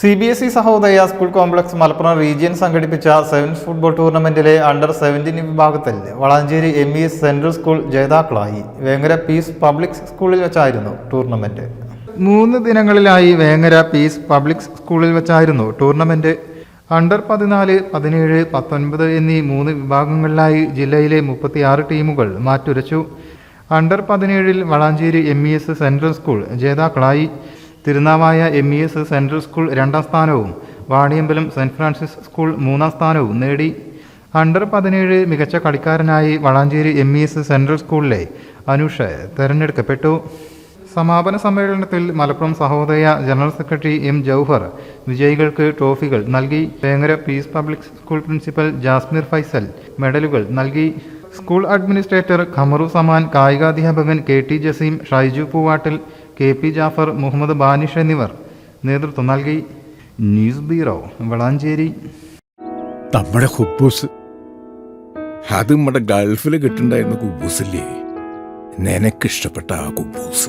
C B S E Sahodaya school complex Malappuram region സംഘടിപ്പിച്ച sevens football ടൂർണമെന്റിലെ under seventeen വിഭാഗത്തിൽ Valanchery M E S central school ജേതാക്കളായി Vengara piece public സ്കൂളിൽ വെച്ചായിരുന്നു tournament. മൂന്ന് ദിനങ്ങളിലായി Vengara piece public സ്കൂളിൽ വെച്ചായിരുന്നു ടൂർണമെന്റ്. അണ്ടർ പതിനാല് പതിനേഴ് പത്തൊൻപത് എന്നീ മൂന്ന് വിഭാഗങ്ങളിലായി ജില്ലയിലെ മുപ്പത്തിയാറ് ടീമുകൾ മാറ്റുരച്ചു. അണ്ടർ പതിനേഴിൽ Valanchery M E S central school ജേതാക്കളായി. Tirunavaya M E S central school രണ്ടാം സ്ഥാനവും വാണിയമ്പലം സെന്റ് ഫ്രാൻസിസ് സ്കൂൾ മൂന്നാം സ്ഥാനവും നേടി. അണ്ടർ പതിനേഴ് മികച്ച കളിക്കാരനായി Valanchery M E S central സ്കൂളിലെ അനുഷ് തെരഞ്ഞെടുക്കപ്പെട്ടു. സമാപന സമ്മേളനത്തിൽ Malappuram Sahodaya general secretary M Jouhar വിജയികൾക്ക് ട്രോഫികൾ നൽകി. Vengara Peace public school principal Jasmir Faisal മെഡലുകൾ നൽകി. School administrator Khamaru Zaman കായികാധ്യാപകൻ K T Jaseem Shaiju Poovattil K P Jafar Muhammad Banish എന്നിവർ നേതൃത്വം നൽകി. News bureau Valanchery. നമ്മുടെ അത് നമ്മുടെ ഗൾഫിൽ കിട്ടുണ്ടായിരുന്ന കുബൂസില്ലേ നിനക്കിഷ്ടപ്പെട്ട ആ കുബൂസ്